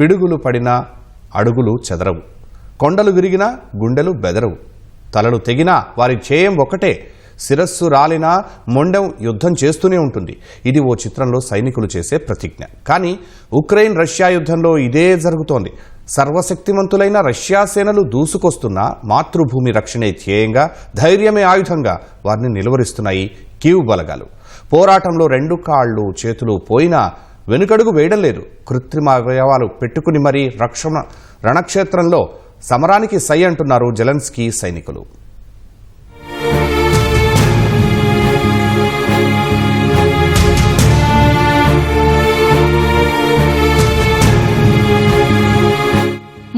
పిడుగులు పడినా అడుగులు చెదరవు. కొండలు విరిగినా గుండెలు బెదరవు. తలలు తెగినా వారి చేయం ఒకటే శిరస్సు రాలినా మొండెం యుద్ధం చేస్తూనే ఉంటుంది. ఇది ఓ చిత్రంలో సైనికులు చేసే ప్రతిజ్ఞ. కానీ ఉక్రెయిన్ రష్యా యుద్ధంలో ఇదే జరుగుతోంది. సర్వశక్తిమంతులైన రష్యా సేనలు దూసుకొస్తున్న మాతృభూమి రక్షణే ధ్యేయంగా ధైర్యమే ఆయుధంగా వారిని నిలువరిస్తున్నాయి కీవ్ బలగాలు. పోరాటంలో రెండు కాళ్ళు చేతులు పోయినా వెనుకడుగు వేయడం లేదు. కృత్రిమ అవయవాలు పెట్టుకుని మరీ రక్షణ రణక్షేత్రంలో సమరానికి సై అంటున్నారు జెలెన్స్కీ సైనికులు.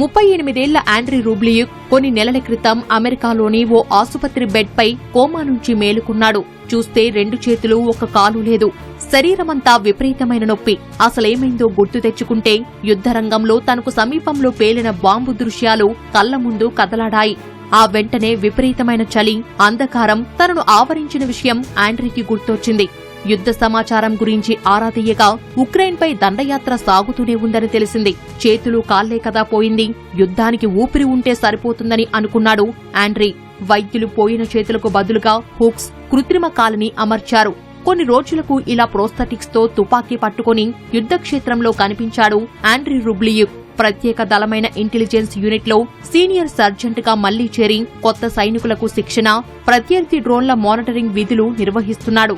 ముప్పై ఎనిమిదేళ్ళ ఆండ్రీ రూబ్లియుక్ కొన్ని నెలల క్రితం అమెరికాలోని ఓ ఆసుపత్రి బెడ్పై కోమా నుంచి మేలుకున్నాడు. చూస్తే రెండు చేతులు ఒక కాలు లేదు. శరీరమంతా విపరీతమైన నొప్పి. అసలేమైందో గుర్తు తెచ్చుకుంటే యుద్ధరంగంలో తనకు సమీపంలో పేలిన బాంబు దృశ్యాలు కళ్ళ ముందు కదలాడాయి. ఆ వెంటనే విపరీతమైన చలి అంధకారం తనను ఆవరించిన విషయం ఆండ్రీకి గుర్తొచ్చింది. యుద్ధ సమాచారం గురించి ఆరా తీయగా ఉక్రెయిన్పై దండయాత్ర సాగుతూనే ఉందని తెలిసింది. చేతులు కాళ్ళే కదా పోయింది. యుద్ధానికి ఊపిరి ఉంటే సరిపోతుందని అనుకున్నాడు ఆండ్రీ. వైద్యులు పోయిన చేతులకు బదులుగా హుక్స్ కృత్రిమ కాలని అమర్చారు. కొన్ని రోజులకు ఇలా ప్రోస్థటిక్స్తో తుపాకీ పట్టుకుని యుద్ధక్షేత్రంలో కనిపించాడు ఆండ్రీ రుబ్లియుక్ ప్రత్యేక దళమైన ఇంటెలిజెన్స్ యూనిట్లో సీనియర్ సర్జెంట్గా మళ్ళీ చేరి కొత్త సైనికులకు శిక్షణ ప్రత్యర్థి డ్రోన్ల మానిటరింగ్ విధులు నిర్వహిస్తున్నాడు.